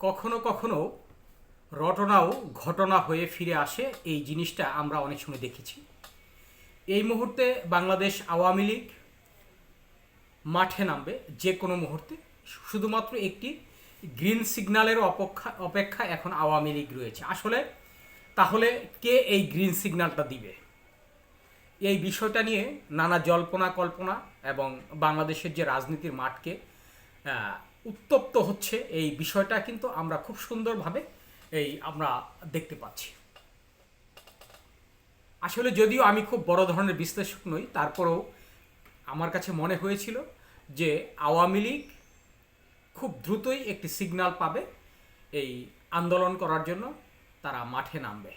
কখনো কখনো রটনাও ঘটনা হয়ে ফিরে আসে। এই জিনিসটা আমরা অনেক সময় দেখেছি। এই মুহূর্তে বাংলাদেশ আওয়ামী লীগ মাঠে নামবে যে কোনো মুহূর্তে। শুধুমাত্র একটি গ্রিন সিগন্যালের অপেক্ষা অপেক্ষা এখন আওয়ামী লীগ রয়েছে। আসলে তাহলে কে এই গ্রিন সিগন্যালটা দিবে? এই বিষয়টা নিয়ে নানা জল্পনা কল্পনা এবং বাংলাদেশের যে রাজনীতির মাঠকে উত্তপ্ত হচ্ছে এই বিষয়টা কিন্তু আমরা খুব সুন্দরভাবে এই আমরা দেখতে পাচ্ছি। আসলে যদিও আমি খুব বড় ধরনের বিশ্লেষক নই, তারপরেও আমার কাছে মনে হয়েছিল যে আওয়ামী লীগ খুব দ্রুতই একটি সিগন্যাল পাবে এই আন্দোলন করার জন্য তারা মাঠে নামবে।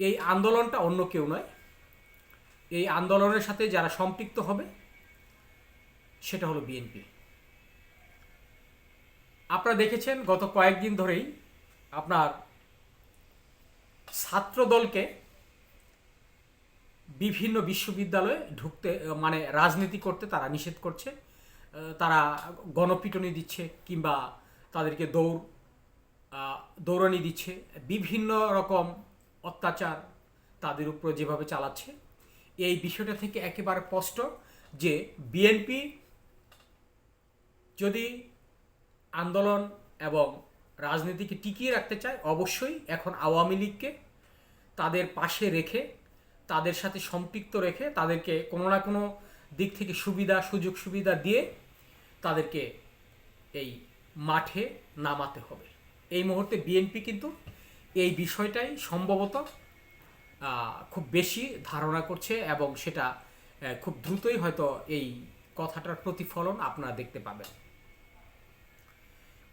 এই আন্দোলনটা অন্য কেউ নয়। এই আন্দোলনের সাথে যারা সম্পৃক্ত হবে, সেটা হলো বিএনপি। আপনারা দেখেছেন গত কয়েকদিন ধরেই আপনার ছাত্রদলকে বিভিন্ন বিশ্ববিদ্যালয়ে ঢুকতে মানে রাজনীতি করতে তারা নিষেধ করছে। তারা গণপিটনি দিচ্ছে কিংবা তাদেরকে দৌড় দৌড়ানি দিচ্ছে। বিভিন্ন রকম অত্যাচার তাদের উপর যেভাবে চালাচ্ছে। এই বিষয়টা থেকে একেবারে স্পষ্ট যে বিএনপি যদি আন্দোলন এবং রাজনীতিকে টিকিয়ে রাখতে চায়, অবশ্যই এখন আওয়ামী লীগকে তাদের পাশে রেখে, তাদের সাথে সম্পৃক্ত রেখে, তাদেরকে কোনো না কোনো দিক থেকে সুবিধা, সুযোগ সুবিধা দিয়ে তাদেরকে এই মাঠে নামাতে হবে। এই মুহূর্তে বিএনপি কিন্তু এই বিষয়টাই সম্ভবত খুব বেশি ধারণা করছে এবং সেটা খুব দ্রুতই হয়তো এই কথাটার প্রতিফলন আপনারা দেখতে পাবেন।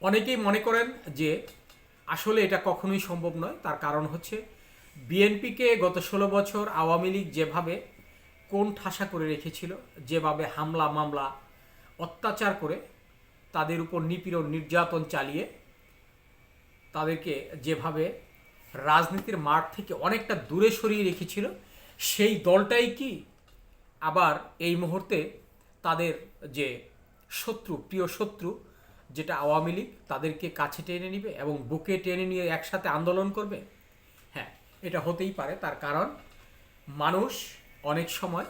অনেকেই মনে করেন যে আসলে এটা কখনোই সম্ভব নয়। তার কারণ হচ্ছে বিএনপিকে গত ষোলো বছর আওয়ামী লীগ যেভাবে কোন ঠাসা করে রেখেছিল, যেভাবে হামলা মামলা অত্যাচার করে তাদের উপর নিপীড়ন নির্যাতন চালিয়ে তাদেরকে যেভাবে রাজনীতির মাঠ থেকে অনেকটা দূরে সরিয়ে রেখেছিল, সেই দলটাই কি আবার এই মুহূর্তে তাদের যে শত্রু, প্রিয় শত্রু যেটা আওয়ামী লীগ তাদেরকে কাছে টেনে নিবে এবং বুকে টেনে নিয়ে একসাথে আন্দোলন করবে? হ্যাঁ এটা হতেই পারে। তার কারণ, মানুষ অনেক সময়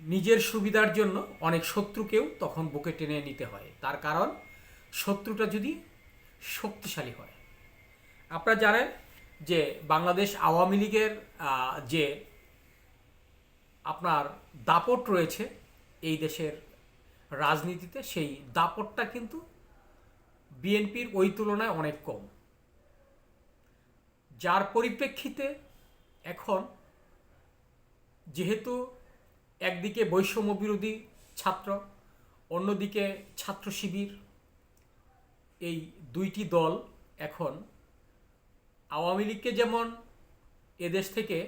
নিজের সুবিধার জন্য অনেক শত্রুকেও তখন বুকে টেনে নিতে হয়। তার কারণ, শত্রুটা যদি শক্তিশালী হয়। আপনারা জানেন যে বাংলাদেশ আওয়ামী লীগের যে আপনার দাপট রয়েছে এই দেশের রাজনীতিতে সেই দাপটটা কিন্তু বিএনপির ওই তুলনায় অনেক কম। যার পরিপ্রেক্ষিতে এখন যেহেতু একদিকে বৈষম্য বিরোধী ছাত্র, অন্যদিকে ছাত্র শিবির, এই দুইটি দল এখন আওয়ামী লীগকে যেমন এদেশ থেকে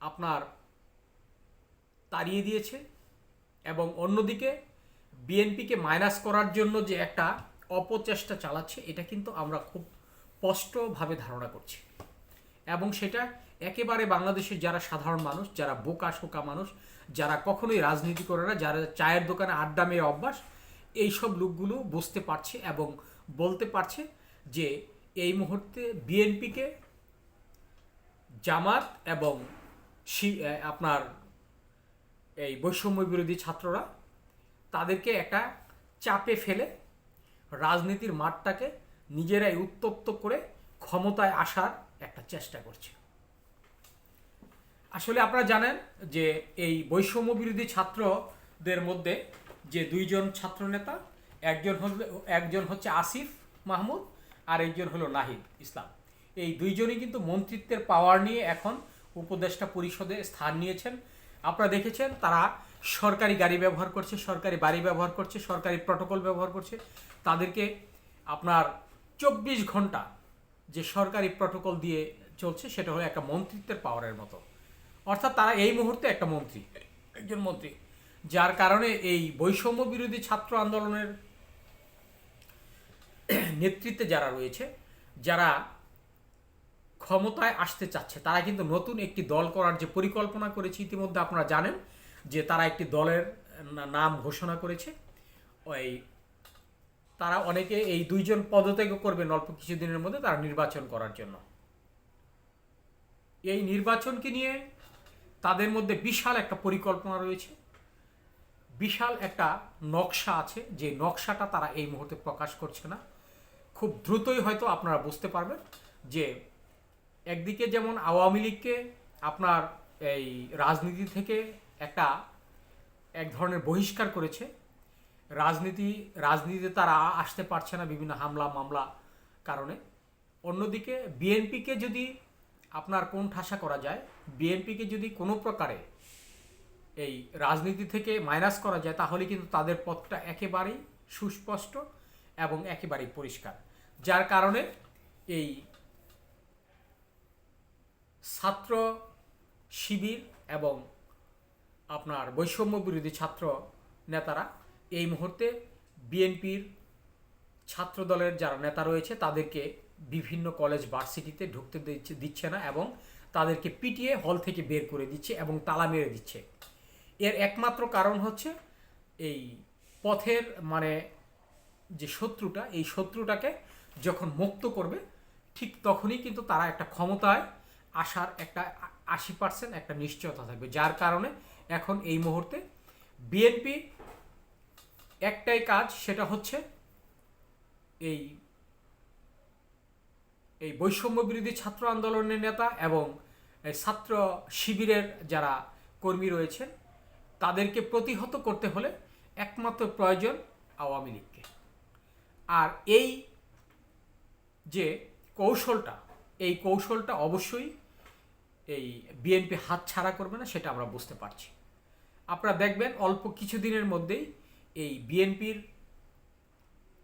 আপনার তাড়িয়ে দিয়েছে এবং অন্যদিকে বিএনপিকে মাইনাস করার জন্য যে একটা অপচেষ্টা চালাচ্ছে, এটা কিন্তু আমরা খুব স্পষ্টভাবে ধারণা করছি। এবং সেটা একেবারে বাংলাদেশের যারা সাধারণ মানুষ, যারা বোকা শোকা মানুষ, যারা কখনোই রাজনীতি করে না, যারা চায়ের দোকানে আড্ডা মেয়ে অভ্যাস, এইসব লোকগুলো বুঝতে পারছে এবং বলতে পারছে যে এই মুহূর্তে বিএনপিকে জামাত এবং আপনার এই বৈষম্য বিরোধী ছাত্ররা তাদেরকে একটা চাপে ফেলে রাজনীতির মাঠটাকে নিজেরাই উত্তপ্ত করে ক্ষমতায় আসার একটা চেষ্টা করছে। আসলে আপনারা জানেন যে এই বৈষম্য বিরোধী ছাত্রদের মধ্যে যে দুইজন ছাত্র নেতা একজন হল একজন হচ্ছে আসিফ মাহমুদ আর একজন হলো নাহিদ ইসলাম। এই দুইজনই কিন্তু মন্ত্রিত্বের পাওয়ার নিয়ে এখন উপদেষ্টা পরিষদে স্থান নিয়েছেন। আপনারা দেখেছেন, তারা সরকারি গাড়ি ব্যবহার করছে, সরকারি বাড়ি ব্যবহার করছে, সরকারি প্রটোকল ব্যবহার করছে। তাদেরকে আপনার চব্বিশ ঘণ্টা যে সরকারি প্রটোকল দিয়ে চলছে, সেটা হলো একটা মন্ত্রিত্বের পাওয়ারের মতো। অর্থাৎ তারা এই মুহূর্তে একটা মন্ত্রী, একজন মন্ত্রী, যার কারণে এই বৈষম্য বিরোধী ছাত্র আন্দোলনের নেতৃত্বে যারা রয়েছে, যারা ক্ষমতায় আসতে চাচ্ছে, তারা কিন্তু নতুন একটি দল করার যে পরিকল্পনা করেছে ইতিমধ্যে আপনারা জানেন যে তারা একটি দলের নাম ঘোষণা করেছে। ওই তারা অনেকে এই দুইজন পদত্যাগ করবেন অল্প কিছুদিনের মধ্যে তারা নির্বাচন করার জন্য। এই নির্বাচনকে নিয়ে তাদের মধ্যে বিশাল একটা পরিকল্পনা রয়েছে। বিশাল একটা নকশা আছে, যে নকশাটা তারা এই মুহূর্তে প্রকাশ করছে না। খুব দ্রুতই হয়তো আপনারা বুঝতে পারবেন যে একদিকে যেমন আওয়ামী লীগকে আপনার এই রাজনীতি থেকে একটা, এক ধরনের বহিষ্কার করেছে, রাজনীতি, রাজনীতিতে তারা আসতে পারছে না বিভিন্ন হামলা, মামলা কারণে। অন্যদিকে বিএনপিকে যদি আপনার কোন ঠাসা করা যায়, বিএনপিকে যদি কোনো প্রকারে এই রাজনীতি থেকে মাইনাস করা যায়, তাহলে কিন্তু তাদের পথটা একেবারেই সুস্পষ্ট এবং একেবারেই পরিষ্কার। যার কারণে এই ছাত্র শিবির এবং আপনার বৈষম্য বিরোধী ছাত্র নেতারা এই মুহূর্তে বিএনপির ছাত্র দলের যারা নেতা রয়েছে, তাদেরকে বিভিন্ন কলেজ, ভার্সিটিতে ঢুকতে দিচ্ছে না এবং তাদেরকে পিটিয়ে হল থেকে বের করে দিচ্ছে এবং তালা মেরে দিচ্ছে। এর একমাত্র কারণ হচ্ছে এই পথের মানে যে শত্রুটা, এই শত্রুটাকে যখন মুক্ত করবে, ঠিক তখনই কিন্তু তারা একটা ক্ষমতায় আসার একটা আশি পার্সেন্ট একটা নিশ্চয়তা থাকবে। যার কারণে এখন এই মুহূর্তে বিএনপি একটাই কাজ, সেটা হচ্ছে এই এই বৈষম্য বিরোধী ছাত্র আন্দোলনের নেতা এবং ছাত্র শিবিরের যারা কর্মী রয়েছেন, তাদেরকে প্রতিহত করতে হলে একমাত্র প্রয়োজন আওয়ামী লীগকে। আর এই যে কৌশলটা, এই কৌশলটা অবশ্যই এই বিএনপি হাত ছাড়া করবে না, সেটা আমরা বুঝতে পারছি। আপনারা দেখবেন অল্প কিছুদিনের মধ্যেই এই বিএনপির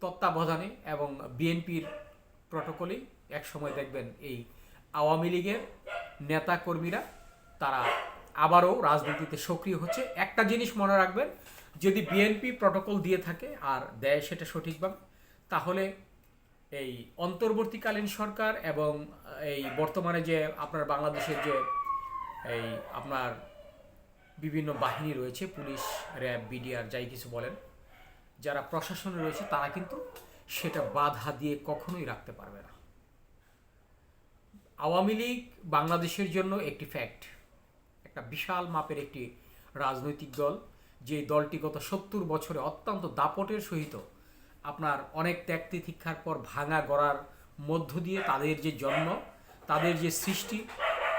তত্ত্বাবধানে এবং বিএনপির প্রটোকলেই এক সময় দেখবেন এই আওয়ামী লীগের নেতা কর্মীরা তারা আবারও রাজনীতিতে সক্রিয় হচ্ছে। একটা জিনিস মনে রাখবেন, যদি বিএনপি প্রটোকল দিয়ে থাকে আর দেয় সেটা সঠিকভাবে, তাহলে এই অন্তর্বর্তীকালীন সরকার এবং এই বর্তমানে যে আপনার বাংলাদেশের যে এই আপনার বিভিন্ন বাহিনী রয়েছে, পুলিশ, র্যাব, বিডিআর, যাই কিছু বলেন, যারা প্রশাসনে রয়েছে, তারা কিন্তু সেটা বাধা দিয়ে কখনোই রাখতে পারবে না। আওয়ামী লীগ বাংলাদেশের জন্য একটি ফ্যাক্ট একটা বিশাল মাপের একটি রাজনৈতিক দল যে দলটি গত সত্তর বছরে অত্যন্ত দাপটের সহিত আপনার অনেক ত্যাগ তিতিক্ষার পর ভাঙা গড়ার মধ্য দিয়ে তাদের যে জন্ম, তাদের যে সৃষ্টি,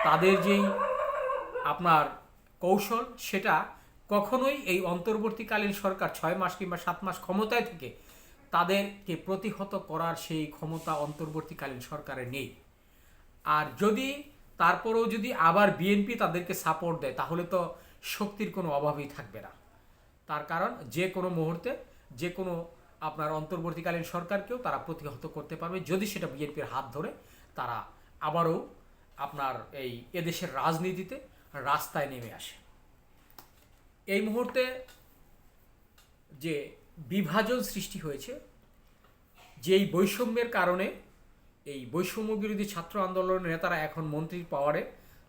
তাদের যেই আপনার কৌশল, সেটা কখনোই এই অন্তর্বর্তীকালীন সরকার ছয় মাস কিংবা সাত মাস ক্ষমতায় থেকে তাদেরকে প্রতিহত করার সেই ক্ষমতা অন্তর্বর্তীকালীন সরকারের নেই। আর যদি তারপরেও যদি আবার বিএনপি তাদেরকে সাপোর্ট দেয়, তাহলে তো শক্তির কোনো অভাবই থাকবে না। তার কারণ যে কোনো মুহূর্তে, যে কোনো আপনার অন্তর্বর্তীকালীন সরকারকেও তারা প্রতিহত করতে পারবে। যদি সেটা বিএনপির হাত ধরে, তারা আবারও আপনার এই এদেশের রাজনীতিতে রাস্তায় নেমে আসে। এই মুহূর্তে যে বিভাজন সৃষ্টি হয়েছে, যেই বৈষম্যের কারণে এই বৈষম্য বিরোধী ছাত্র আন্দোলনের নেতারা এখন মন্ত্রীর পাওয়ারে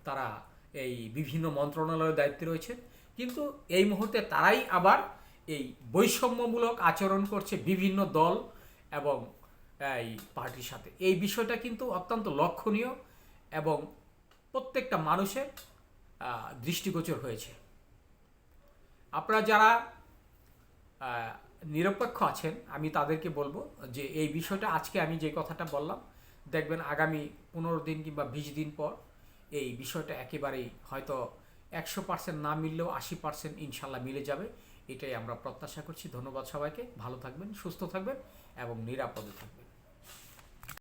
তারা এই বিভিন্ন মন্ত্রণালয়ের দায়িত্বে রয়েছে কিন্তু এই মুহূর্তে তারাই আবার এই বৈষম্যমূলক আচরণ করছে বিভিন্ন দল এবং, এই পার্টির সাথে। এই বিষয়টা কিন্তু অত্যন্ত লক্ষণীয় এবং প্রত্যেকটা মানুষের দৃষ্টিগোচর হয়েছে। আপনারা যারা নিরপেক্ষ আছেন, আমি তাদেরকে বলব যে এই বিষয়টা আজকে আমি যে কথাটা বললাম, দেখবেন আগামী পনেরো দিন কিংবা বিশ দিন পর এই বিষয়টা একেবারেই হয়তো একশো পার্সেন্ট না মিললেও আশি পার্সেন্ট ইনশাল্লাহ মিলে যাবে। এটাই আমরা প্রত্যাশা করছি। ধন্যবাদ সবাইকে। ভালো থাকবেন সুস্থ থাকবেন এবং নিরাপদে থাকবেন।